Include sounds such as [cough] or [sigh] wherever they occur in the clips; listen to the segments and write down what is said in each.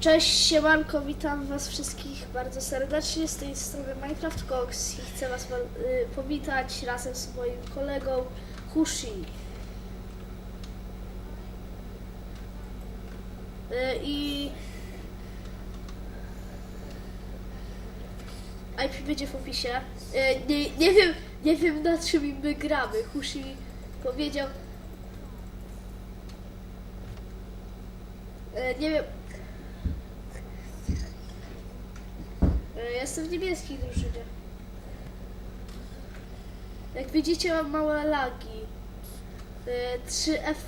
Cześć, siemanko, witam was wszystkich bardzo serdecznie z tej strony Minecraft Cox i chcę was y, powitać razem z moim kolegą Hushi. Y, I IP będzie w opisie. Y, nie, nie wiem, nie wiem na czym my gramy. Hushi powiedział. Nie wiem. E, Jestem w niebieskiej drużynie. Jak widzicie mam małe lagi. E, 3 F,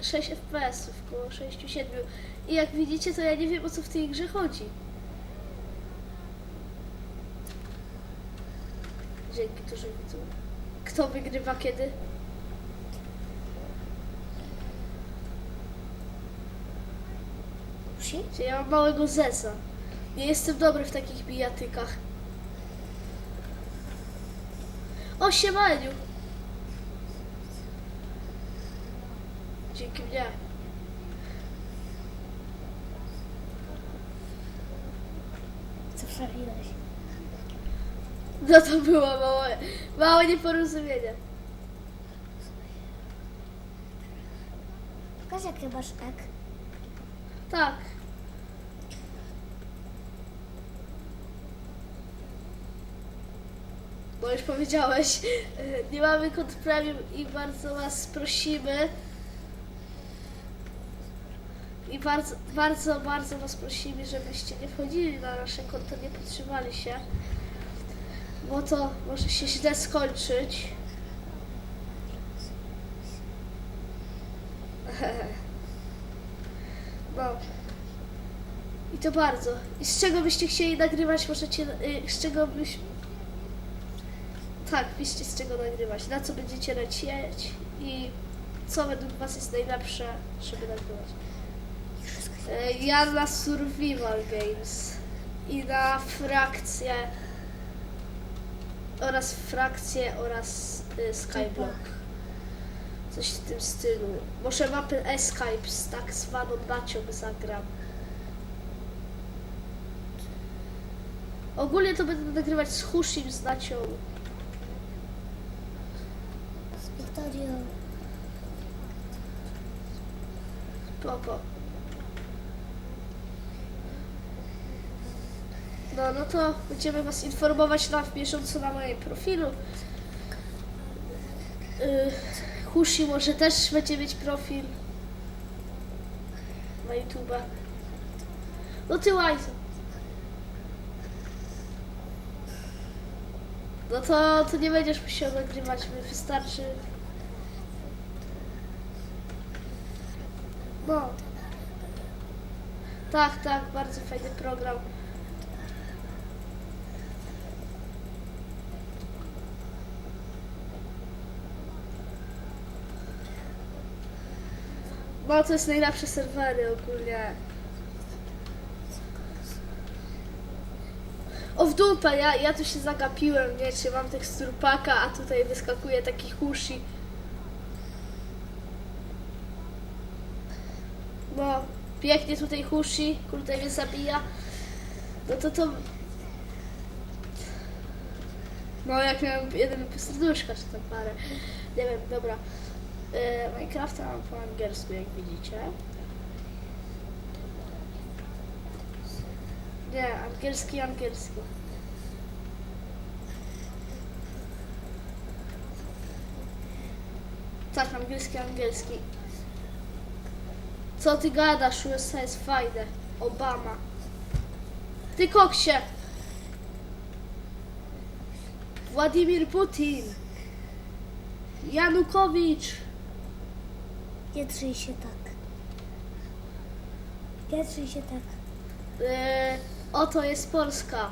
6 FPS, około 6-7. I jak widzicie to ja nie wiem o co w tej grze chodzi. Dzięki dużo widzów. Kto wygrywa kiedy? Czy ja mam małego zesa. Nie jestem dobry w takich bijatykach. O, siemaniu! Dzięki mnie. Co trafiłeś? No to było małe, małe nieporozumienie. Pokaż jakie masz ek. Tak. Bo już powiedziałeś, e, nie mamy kod premium i bardzo was prosimy. I bardzo, bardzo, bardzo was prosimy, żebyście nie wchodzili na nasze konto, nie podtrzymali się. Bo to może się źle skończyć. [laughs] No. I to bardzo. I z czego byście chcieli nagrywać, możecie. y, Z czego byś. Tak, piszcie z czego nagrywać. Na co będziecie lecieć i co według Was jest najlepsze, żeby nagrywać. E, Ja na Survival Games i na frakcję oraz frakcję oraz y, Skyblock. Coś w tym stylu. Może mapę Escape z tak zwaną Nacią zagram. Ogólnie to będę nagrywać z Hushim, z Nacią. Z Wiktorią. Popo. No, no to będziemy Was informować na bieżąco na moim profilu. Yy, Hushi może też będzie mieć profil na YouTube. No ty łajzo. No to, to nie będziesz musiał nagrywać, wystarczy. No. Tak, tak, bardzo fajny program. No to jest najlepsze serwery ogólnie. O w dupę, ja, ja tu się zagapiłem, wiecie, mam teksturpaka, a tutaj wyskakuje taki hushi. No, pięknie tutaj hushi, kurde mnie zabija. No to to... No jak miałem jeden serduszka, czy tam parę. Nie wiem, dobra. E, Minecrafta mam po angielsku, jak widzicie. Nie, angielski, angielski. Tak, angielski, angielski. Co ty gadasz? USA jest fajne. Obama. Ty koksie! Władimir Putin! Janukowicz! Nie trzyj się tak. Nie trzyj się tak. Yy, oto jest Polska.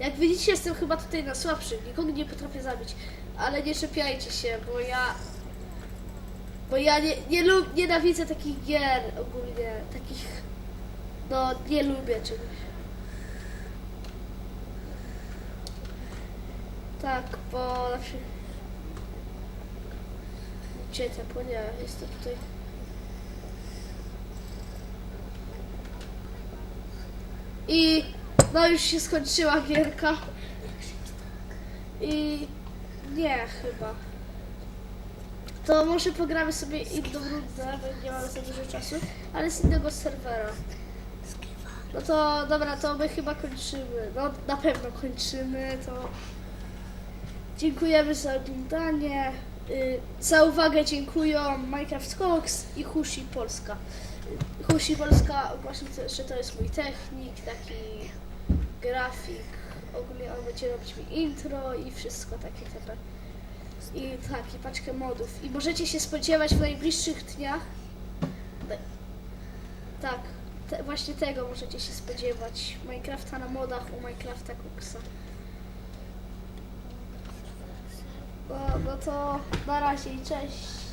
Jak widzicie, jestem chyba tutaj na słabszym. Nikogo nie potrafię zabić. Ale nie czepiajcie się, bo ja. Bo ja nie, nie lub, nienawidzę takich gier ogólnie. Takich. No, nie lubię czegoś. Tak, bo. Gdzie to? Bo nie, jest to tutaj. I no już się skończyła gierka. I nie chyba. To może pogramy sobie inną rundę, bo nie mamy za dużo czasu, ale z innego serwera. No to dobra, to my chyba kończymy. No na pewno kończymy, to dziękujemy za oglądanie. Y, Za uwagę dziękuję Minecraft Cox i Hushi Polska. Hushi Polska ogłaszam, to- że to jest mój technik, taki grafik. Ogólnie on będzie robić mi intro i wszystko takie takie. I tak, i paczkę modów. I możecie się spodziewać w najbliższych dniach. Tak, te, właśnie tego możecie się spodziewać. Minecrafta na modach u Minecrafta Coxa. No, no to na razie i cześć.